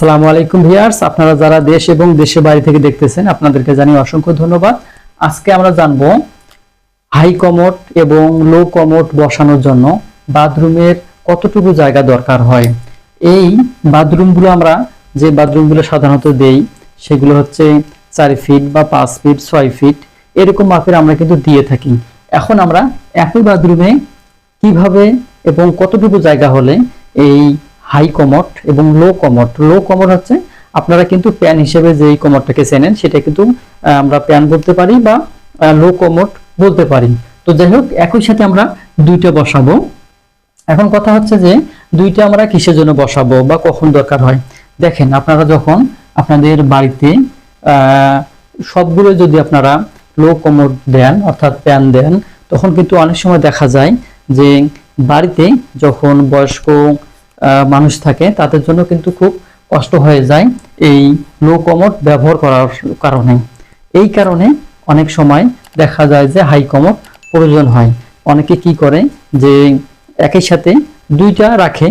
আসসালামু আলাইকুম ভিউয়ার্স, আপনারা যারা দেশ এবং দেশের বাইরে থেকে দেখতেছেন, আপনাদেরকে জানিয়ে অসংখ্য ধন্যবাদ। আজকে আমরা জানব হাই কমোট এবং লো কমোট বসানোর জন্য বাথরুমের কতটুকু জায়গা দরকার হয়। এই বাথরুমগুলো আমরা যে বাথরুমগুলো সাধারণত দেই, সেগুলো হচ্ছে চার ফিট বা পাঁচ ফিট ছয় ফিট এরকম মাপের আমরা কিন্তু দিয়ে থাকি। এখন আমরা একই বাথরুমে কীভাবে এবং কতটুকু জায়গা হলে এই হাই কমোড এবং লো কমোড। লো কমোড হচ্ছে আপনারা কিন্তু প্যান হিসেবে যেই কমোডটাকে চেনেন, সেটা কিন্তু আমরা প্যান বলতে পারি বা লো কমোড বলতে পারি। তো যাই হোক, একই সাথে আমরা দুইটা বসাবো। এখন কথা হচ্ছে যে, দুইটা আমরা কিসের জন্য বসাবো বা কখন দরকার হয়? দেখেন, আপনারা যখন আপনাদের বাড়িতে সবগুলো যদি আপনারা লো কমোড দেন, অর্থাৎ প্যান দেন, তখন কিন্তু অনেক সময় দেখা যায় যে, বাড়িতে যখন বয়স্ক মানুষ থাকে, তাদের জন্য কিন্তু খুব কষ্ট হয়ে যায় এই লো কমোড ব্যবহার করার কারণে। এই কারণে অনেক সময় দেখা যায় যে হাই কমোড প্রয়োজন হয়। অনেকে কি করে যে একই সাথে দুইটা রাখে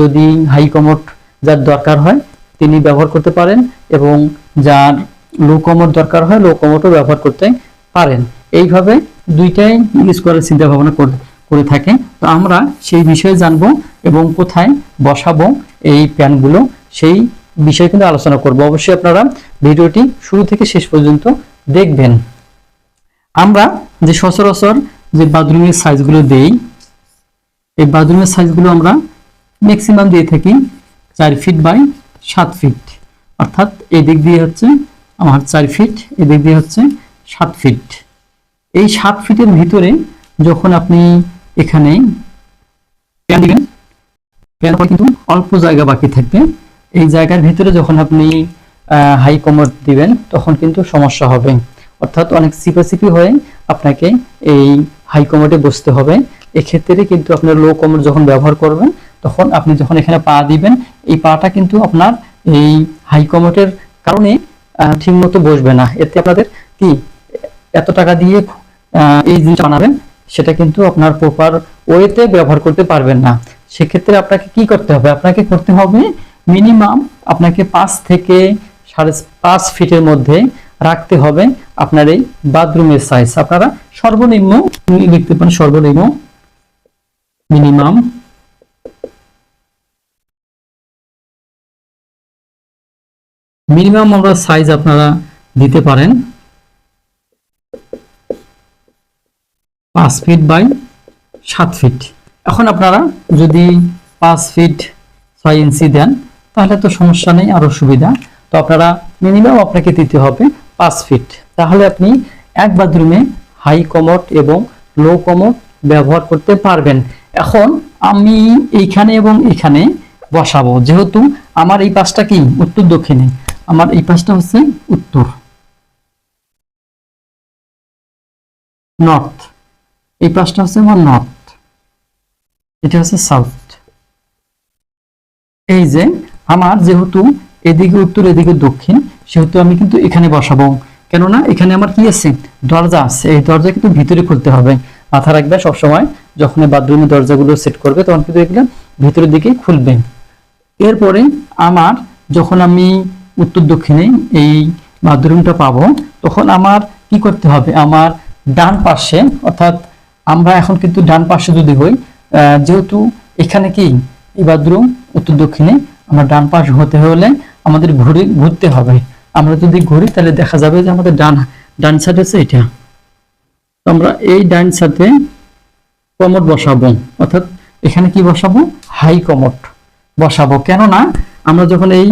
যদি হাই কমোড যার দরকার হয় তিনি ব্যবহার করতে পারেন এবং যার লো কমোড দরকার হয় লো কমোডও ব্যবহার করতে পারেন। এইভাবে দুইটাই ইউজ করার চিন্তা ভাবনা করে করে থাকে। তো আমরা সেই বিষয়ে জানব এবং কোথায় বসাবো এই প্যানগুলো, সেই বিষয়ে কিন্তু আলোচনা করব। অবশ্যই আপনারা ভিডিওটি শুরু থেকে শেষ পর্যন্ত দেখবেন। আমরা যে সচরাচর যে বাথরুমের সাইজগুলো দেই, এই বাথরুমের সাইজগুলো আমরা ম্যাক্সিমাম দিয়ে থাকি চার ফিট বাই সাত ফিট অর্থাৎ এই দিক দিয়ে হচ্ছে আমার চার ফিট এদিক দিয়ে হচ্ছে সাত ফিট এই সাত ফিটের ভিতরে যখন আপনি এখানে প্যান দিবেন। প্যান পর কিন্তু অল্প জায়গা বাকি থাকবে। এই জায়গার ভিতরে যখন আপনি হাই কমোড দিবেন, তখন কিন্তু সমস্যা হবে। অর্থাৎ অনেক চিপাচিপি হয়ে আপনাকে এই হাই কমোডে বসতে হবে। এক্ষেত্রে কিন্তু আপনার লো কমোড যখন ব্যবহার করবেন, তখন আপনি যখন এখানে পা দিবেন, এই পাটা কিন্তু আপনার এই হাই কমোডের কারণে ঠিকমতো বসবে না। এতে আপনাদের কি, এত টাকা দিয়ে এই জিনিস বানাবেন সেটা কিন্তু আপনার প্রপার ওয়েতে ব্যবহার করতে পারবেন না। সেক্ষেত্রে আপনাকে কি করতে হবে? আপনাকে করতে হবে মিনিমাম আপনাকে পাঁচ থেকে সাড়ে পাঁচ ফিটের মধ্যে রাখতে হবে আপনার এই বাথরুমের সাইজ আপনারা সর্বনিম্ন লিখতে পারেন সর্বনিম্ন মিনিমাম মিনিমাম আমরা সাইজ আপনারা দিতে পারেন। পাঁচ ফিট বাই সাত ফিট এখন আপনারা যদি পাঁচ ফিট ছয় ইঞ্চি দেন, তাহলে তো সমস্যা নেই, আরও সুবিধা। তো আপনারা মিনিমাম আপনাকে দিতে হবে পাঁচ ফিট তাহলে আপনি এক বাথরুমে হাই কমোড এবং লো কমোড ব্যবহার করতে পারবেন। এখন আমি এইখানে এবং এখানে বসাবো। যেহেতু আমার এই পাশটা কি? উত্তর দক্ষিণে। আমার এই পাশটা হচ্ছে উত্তর। নর্থ এই পাশটা হচ্ছে আমার নর্থ এটা হচ্ছে সাউথ এই যে আমার যেহেতু এদিকে উত্তর, এদিকে দক্ষিণ, সেহেতু আমি কিন্তু এখানে বসাবো। কেননা এখানে আমার কি আছে? দরজা আছে। এই দরজা কিন্তু ভিতরে খুলতে হবে। মাথা রাখবে সবসময়। যখন বাথরুমের দরজাগুলো সেট করবে, তখন কিন্তু এগুলো ভিতরের দিকে খুলবে। এরপরে আমার যখন আমি উত্তর দক্ষিণে এই বাথরুমটা পাবো, তখন আমার কি করতে হবে? আমার ডান পাশে, অর্থাৎ আমরা এখন কিন্তু ডান পাশে যদি হই যেহেতু এখানে কি? এই বাথরুম উত্তর দক্ষিণে আমরা ডান পাশ হতে হলে আমাদের ঘুরে, ঘুরতে হবে। আমরা যদি ঘুরি, তাহলে দেখা যাবে যে আমাদের ডান ডান সাইড হচ্ছে এটা। তো আমরা এই ডান সাইডে কমোড বসাবো। অর্থাৎ এখানে কি বসাবো? হাই কমোড বসাবো। কেননা আমরা যখন এই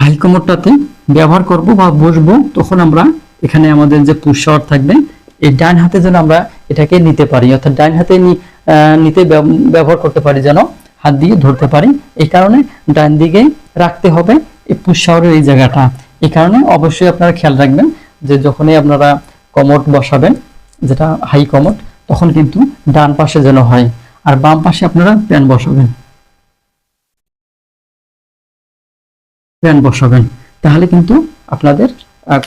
হাই কমোডটাতে ব্যবহার করব বা বসবো, তখন আমরা এখানে আমাদের যে পুষার থাকবে, এই ডান হাতে যেন আমরা এটাকে নিতে পারি, অর্থাৎ ডান হাতে নিতে ব্যবহার করতে পারি যেন, হাত দিয়ে ধরতে পারি, এই কারণে ডান দিকে রাখতে হবে এই পুষাওয়ারের এই জায়গাটা। এই কারণে অবশ্যই আপনারা খেয়াল রাখবেন যে যখনই আপনারা কমোড বসাবেন, যেটা হাই কমট তখন কিন্তু ডান পাশে যেন হয়, আর বাম পাশে আপনারা প্যান বসাবেন। প্যান বসাবেন, তাহলে কিন্তু আপনাদের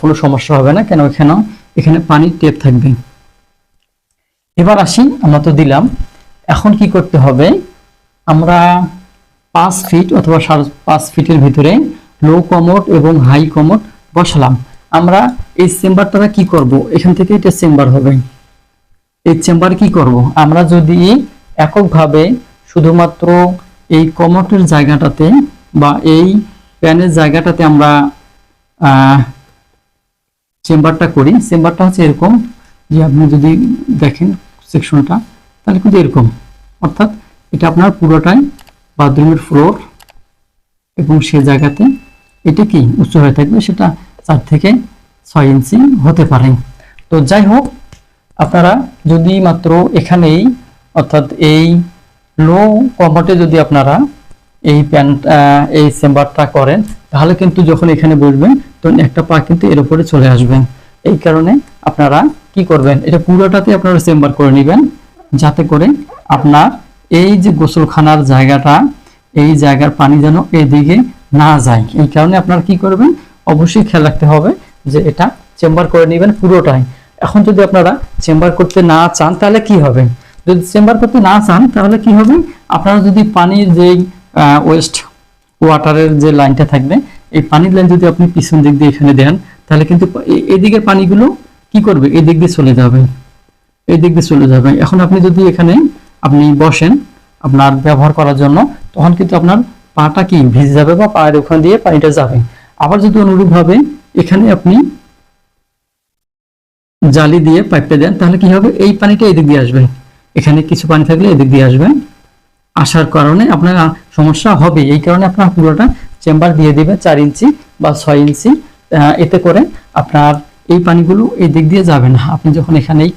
কোনো সমস্যা হবে না, কেন এখানে এখানে পানির টেপ থাকবে এবার আসি, আমরা তো দিলাম। এখন কি করতে হবে? আমরা পাঁচ ফিট অথবা সাড়ে পাঁচ ফিটের ভিতরে লো কমোড এবং হাই কমোড বসালাম। আমরা এই চেম্বারটা কি করব? এখান থেকে এটা চেম্বার হবে। এই চেম্বার কি করব? আমরা যদি এককভাবে শুধুমাত্র এই কমোটের জায়গাটাতে বা এই প্যানের জায়গাটাতে আমরা চেম্বারটা করি, চেম্বারটা হচ্ছে এরকম, যে আপনি যদি দেখেন সেকশনটা, তাহলে কিন্তু এরকম। অর্থাৎ এটা আপনার পুরোটাই বাথরুমের ফ্লোর এবং সে জায়গাতে এটা কি উঁচু হয়ে থাকবে সেটা চার থেকে ছয় ইঞ্চি হতে পারে। তো যাই হোক, আপনারা যদি মাত্র এখানেই, অর্থাৎ এই লো কমোটে যদি আপনারা এই প্যান্ট এই চেম্বারটা করেন, তাহলে কিন্তু যখন এখানে বসবেন তখন একটা পা কিন্তু এর উপরে চলে আসবেন এই কারণে আপনারা কি করবেন? এটা পুরোটাতে আপনারা চেম্বার করে নেবেন, যাতে করে আপনার এই যে গোসলখানার জায়গাটা, এই জায়গার পানি যেন এদিকে না যায়। এই কারণে আপনারা কি করবেন? অবশ্যই খেয়াল রাখতে হবে যে এটা চেম্বার করে নেবেন পুরোটাই। এখন যদি আপনারা চেম্বার করতে না চান, তাহলে কি হবে? যদি চেম্বার করতে না চান, তাহলে কি হবে? আপনারা যদি পানির যে ওয়েস্ট ওয়াটারের যে লাইনটা থাকবে এই পানির লাইন যদি আপনি পিছন দিক দিয়ে এখানে দেন, তাহলে কিন্তু এদিকের পানিগুলো কি করবে? এই দিক দিয়ে চলে যাবে। এই দিক দিয়ে চলে যাবে। এখন আপনি যদি এখানে আপনি বসেন আপনার ব্যবহার করার জন্য, তখন কিন্তু আপনার পাটা কি, ভিজে যাবে বা পায়ের ওখান দিয়ে পানিটা যাবে। আবার যদি অনুরূপভাবে এখানে আপনি জালি দিয়ে পাইপটা দেন, তাহলে কি হবে? এই পানিটা এদিক দিয়ে আসবে। এখানে কিছু পানি থাকলে এদিক দিয়ে আসবে। আসার কারণে আপনার সমস্যা হবে এই কারণে আপনার পুরোটা চেম্বার দিয়ে দিবে চার ইঞ্চি বা ছয় ইঞ্চি। এতে করে আপনার এই পানিগুলো এই দিক দিয়ে যাবে না। আপনি যখন এখানেই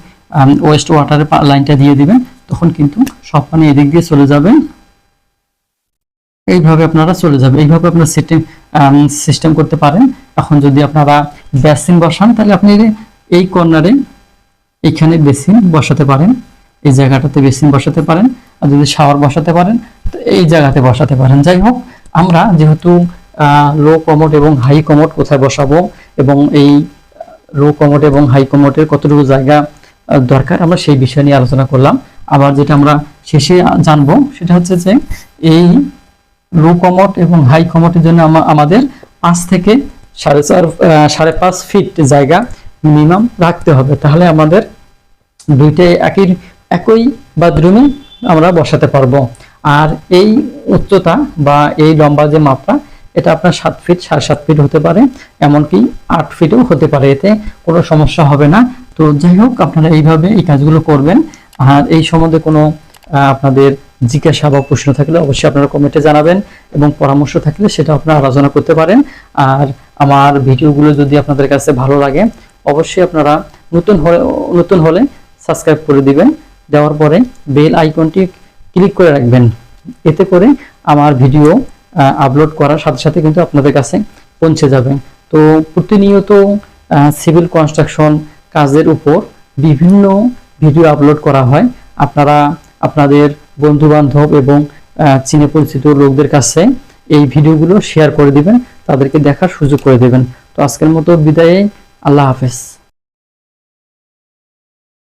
ওয়েস্ট ওয়াটারের লাইনটা দিয়ে দিবেন, তখন কিন্তু সব পানি এদিক দিয়ে চলে যাবে। এইভাবে আপনারা চলে যাবে। এইভাবে আপনার সেটিং সিস্টেম করতে পারেন। এখন যদি আপনারা বেসিন বসান, তাহলে আপনি এই কর্নারে এখানে বেসিন বসাতে পারেন। এই জায়গাটাতে বেসিন বসাতে পারেন। আর যদি শাওয়ার বসাতে পারেন, তো এই জায়গাতে বসাতে পারেন। যাই হোক আমরা যেহেতু লো কমোড এবং হাই কমোড কোথায় বসাবো এবং এই লো কমোড এবং হাই কমোডের কতটুকু জায়গা দরকার, আমরা সেই বিষয় নিয়ে আলোচনা করলাম। আবার যেটা আমরা শেষে জানব সেটা হচ্ছে যে এই লো কমোড এবং হাই কমোডের জন্য আমা- আমাদের পাঁচ থেকে সাড়ে চার সাড়ে পাঁচ ফিট জায়গা মিনিমাম রাখতে হবে। তাহলে আমাদের দুইটাই একই একই বাথরুমে আমরা বসাতে পারব। আর এই উচ্চতা বা এই লম্বা যে মাপটা, এটা আপনার সাত ফিট সাড়ে সাত ফিট হতে পারে, এমনকি আট ফিটও হতে পারে। এতে কোনো সমস্যা হবে না। তো যাই হোক, আপনারা এইভাবে এই কাজগুলো করবেন। আর এই সম্বন্ধে কোনো আপনাদের জিজ্ঞাসা বা প্রশ্ন থাকলে অবশ্যই আপনারা কমেন্টে জানাবেন এবং পরামর্শ থাকলে সেটা আপনারা আলোচনা করতে পারেন। আর আমার ভিডিওগুলো যদি আপনাদের কাছে ভালো লাগে, অবশ্যই আপনারা নতুন হলে নতুন হলে সাবস্ক্রাইব করে দিবেন। দেওয়ার পরে বেল আইকনটি ক্লিক করে রাখবেন। এতে করে আমার ভিডিও আপলোড করার সাথে সাথে কিন্তু আপনাদের কাছে পৌঁছে যাবে। তো প্রতিনিয়ত সিভিল কনস্ট্রাকশন কাজের উপর বিভিন্ন ভিডিও আপলোড করা হয়। আপনারা, আপনাদের বন্ধু বান্ধব এবং চিনে পরিচিত লোকদের কাছে এই ভিডিওগুলো শেয়ার করে দিবেন, তাদেরকে দেখার সুযোগ করে দেবেন। তো আজকের মতো বিদায়ে, আল্লাহ হাফেজ।